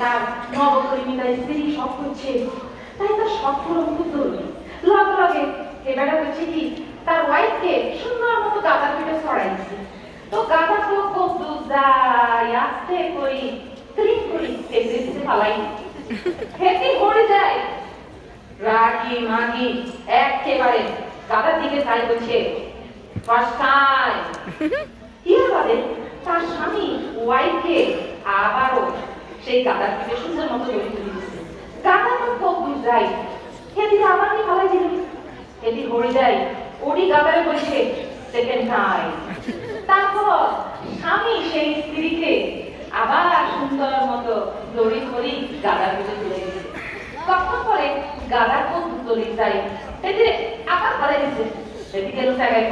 তার নবকর্মীতা স্ত্রী সব করছে। তাই তার সব ধরবে লগে লগে এ বেটা করছে কি তার ওয়াইফকে সুন্দর মতো গাদার পিঠে ছড়াইছে। তো গাদা তো খুব দুধ যায় আস্তে করি ক্রিম করি তেজে পালাই। হেঁটে পড়ে যায়। রাগি মাগি একেবারে গাদার দিকে চাই করছে ফার্স্ট তার স্বামী ওয়াইফকে আবারও সেই থেকে সুন্দর মতো গড়ে তুলে দিচ্ছে তো খুব এদিকে আবার কি ভালো জিনিস এদিকে হয়ে যায়। ওডি গাদারে বলছে সেকেন্ড টাইম তারপর স্বামী সেই স্ত্রীকে আবার সুন্দর মতো দড়ি ধরি গাদার ভিতরে তুলে দিচ্ছে তখন পরে গাদার খুব দড়ি যায়। আবার ভালো দিচ্ছে সেদিকে জায়গায়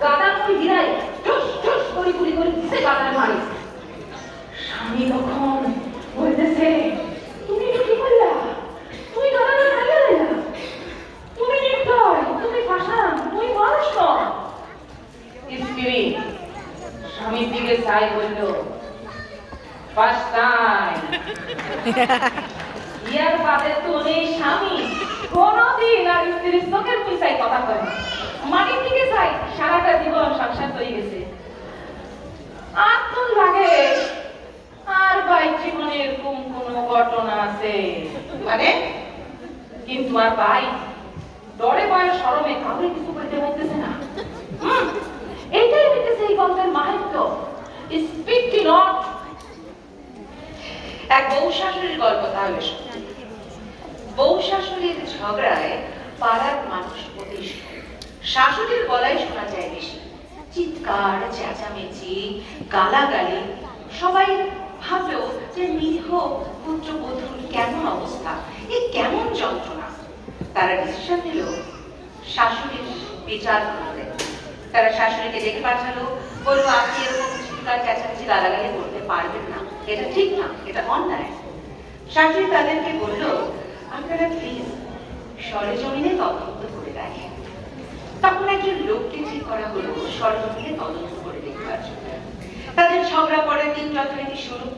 করি গাদা কই ঠুস ঠুস করি করি করি সে গাদার মারি। স্বামী তখন বলতেছে তুমি কি করলা? তুমি গাদার মারিয়া দিলা তুমি নির্দয় তুমি পাষাণ তুমি মানুষ স্ত্রী স্বামীর দিকে চাই বলল টাইম ইয়ার বাদে তো নেই স্বামী। কোনদিন আর স্ত্রীর চোখের পিছাই কথা কয়। মাটির দিকে চাই সারাটা হয়ে গেছে। আর ভাই জীবনে এরকম কোন ঘটনা আছে? মানে কিন্তু আর ভাই ডরে কিছু না। এইটাই হইতেছে এই গল্পের মাহাত্ম। স্পিক নট এক বউ শাশুড়ির গল্প তাহলে। বউ শাশুড়ির ঝগড়ায় পাড়ার মানুষ অতিষ্ঠ শাশুড়ির গলায় শোনা যায় চিৎকার চেঁচামেচি, গালাগালি, সবাই ভাবলো যে নিরীহ পুত্রবধূর কেমন অবস্থা, এ কেমন যন্ত্রণা? তারা ডিসিশন নিল শাশুড়ির বিচার করতে। তারা শাশুড়িকে ডেকে পাঠালো বলব আপনি এরকম চিৎকার চেঁচামেচি, গালাগালি করতে পারবেন না। এটা ঠিক না, এটা অন্যায়। শাশুড়ি তাদেরকে বলল, আপনারা প্লিজ সরেজমিনে তদন্ত করে দেখেন। তখন একজন লোককে ঠিক করা হলো সরেজমিনে তদন্ত করে দেখবার জন্য। তাদের ঝগড়া পরের দিন যথারীতি শুরু।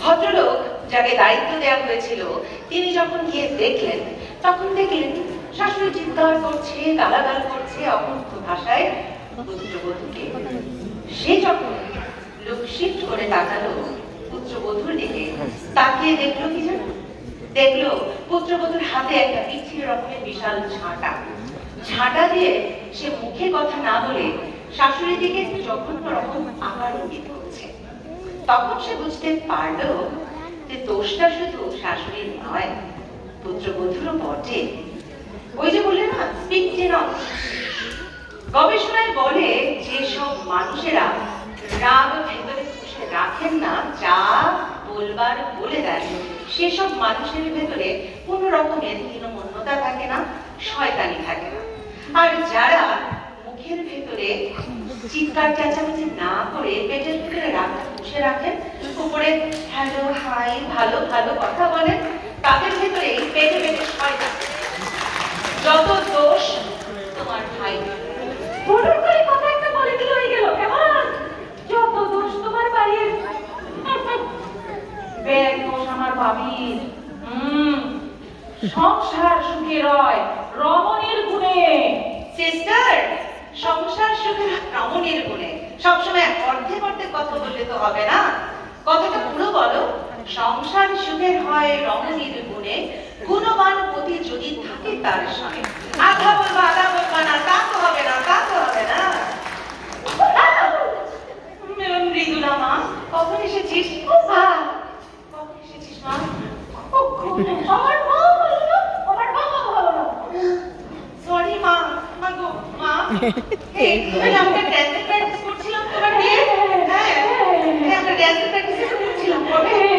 ভদ্রলোক যাকে দায়িত্ব দেওয়া হয়েছিল, তিনি যখন গিয়ে দেখলেন, তখন দেখলেন শাশুড়ি চিৎকার করছে, গালাগাল করছে অকথ্য ভাষায় পুত্রবধূকে। সে যখন লোক শিফট করে তাকালো পুত্রবধূর দিকে, তাকিয়ে দেখল কি জানো দেখল পুত্রবধূর হাতে একটা পিছিয়ে রকমের বিশাল ঝাঁটা। ঝাঁটা দিয়ে সে মুখে কথা না বলে শাশুড়ির দিকে জঘন্য রকম আবার ইঙ্গিত করছে তখন সে বুঝতে পারল যে দোষটা শুধু শাশুড়ির নয়, পুত্রবধূরও বটে। ওই যে বললে না স্পিক গবেষণায় বলে যেসব মানুষেরা রাগ ভেতরে পুষে রাখেন না, যা বলবার বলে দেন, সেসব মানুষের ভেতরে কোন রকমের হীনমন্যতা থাকে না, শয়তানি থাকে না। আর যারা মুখের ভেতরে চিৎকার চেঁচামেচি না করে পেটের ভেতরে রাগটা পুষে রাখেন উপরে হ্যালো হাই ভালো ভালো কথা বলেন তাদের ভেতরে পেটে পেটে শয়তান যত দোষ তোমার ভাই। করে কথা একটা বলে দিল, হয়ে গেল, কেমন? যত দোষ তোমার বাড়ির। ব্যাগ দোষ আমার হুম, সংসার সুখে রয়, রমণীর গুণে। সিস্টার সংসার শুধু রমণীর গুণে সবসময় অর্ধেক অর্ধেক কথা বললে তো হবে না। কথাটা পুরো বলো। সংসার সুখের হয় রমণীর গুণে গুণবান পতি যদি থাকে তার সঙ্গে। আধা বলবা আধা বলবা না, তা তো হবে না, তা তো হবে না। মৃদুলা মা, কখন এসেছিস? কখন এসেছিস মা? আমার মা বলল আমার বাবা বলল সরি মা মা গো মা এই এই আমরা ড্যান্সের প্র্যাকটিস করছিলাম তোমার বিয়ে হ্যাঁ এই আমরা ড্যান্সের প্র্যাকটিস করছিলাম কবে